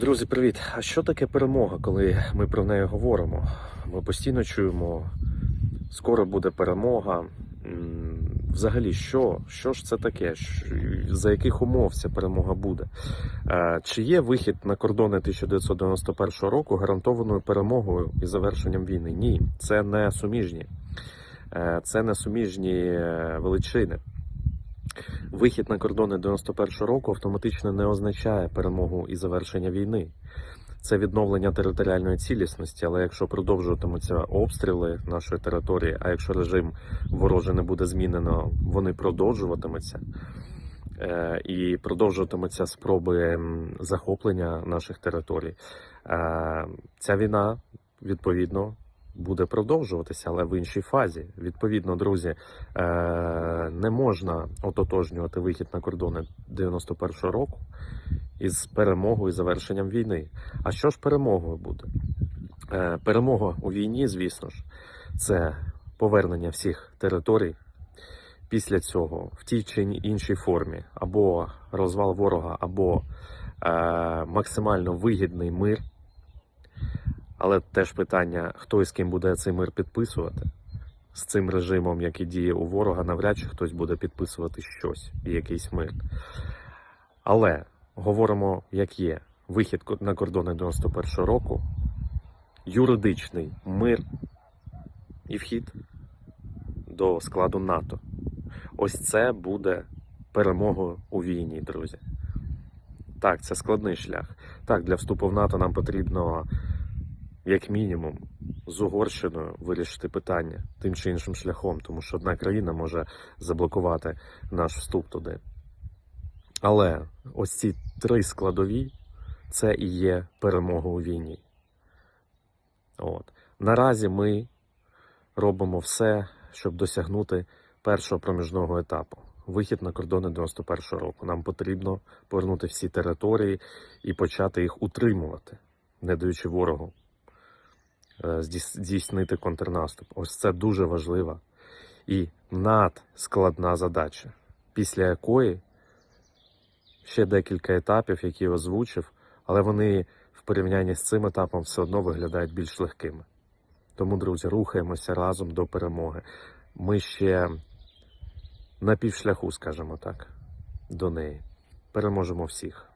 Друзі, привіт! А що таке перемога, коли ми про неї говоримо? Ми постійно чуємо, скоро буде перемога. Взагалі, що? Що ж це таке? За яких умов ця перемога буде? Е, Чи є вихід на кордони 1991 року гарантованою перемогою і завершенням війни? Ні, це не суміжні. Е, Це не суміжні е, величини. Вихід на кордони 91 року автоматично не означає перемогу і завершення війни. Це відновлення територіальної цілісності, але якщо продовжуватимуться обстріли нашої території, а якщо режим ворожий не буде змінено, вони продовжуватимуться. Е, І продовжуватимуться спроби захоплення наших територій. Е, Ця війна відповідно буде продовжуватися, але в іншій фазі. Відповідно, друзі, е, не можна ототожнювати вихід на кордони 91-го року із перемогою і завершенням війни. А що ж перемогою буде? Е, Перемога у війні, звісно ж, це повернення всіх територій. Після цього в тій чи іншій формі або розвал ворога, або е, максимально вигідний мир. Але теж питання, хто і з ким буде цей мир підписувати. З цим режимом, який діє у ворога, навряд чи хтось буде підписувати щось і якийсь мир. Але говоримо, як є: вихід на кордони 91-го року, юридичний мир і вхід до складу НАТО. Ось це буде перемогою у війні, друзі. Так, це складний шлях. Так, для вступу в НАТО нам потрібно, як мінімум, з Угорщиною вирішити питання тим чи іншим шляхом, тому що одна країна може заблокувати наш вступ туди. Але ось ці три складові це і є перемога у війні. От. Наразі ми робимо все, щоб досягнути першого проміжного етапу. Вихід на кордони 91-го року. Нам потрібно повернути всі території і почати їх утримувати, не даючи ворогу здійснити контрнаступ. Ось це дуже важлива і надскладна задача, після якої ще декілька етапів, які я озвучив, але вони в порівнянні з цим етапом все одно виглядають більш легкими. Тому, друзі, рухаємося разом до перемоги. Ми ще на півшляху, скажімо так, до неї. Переможемо всіх.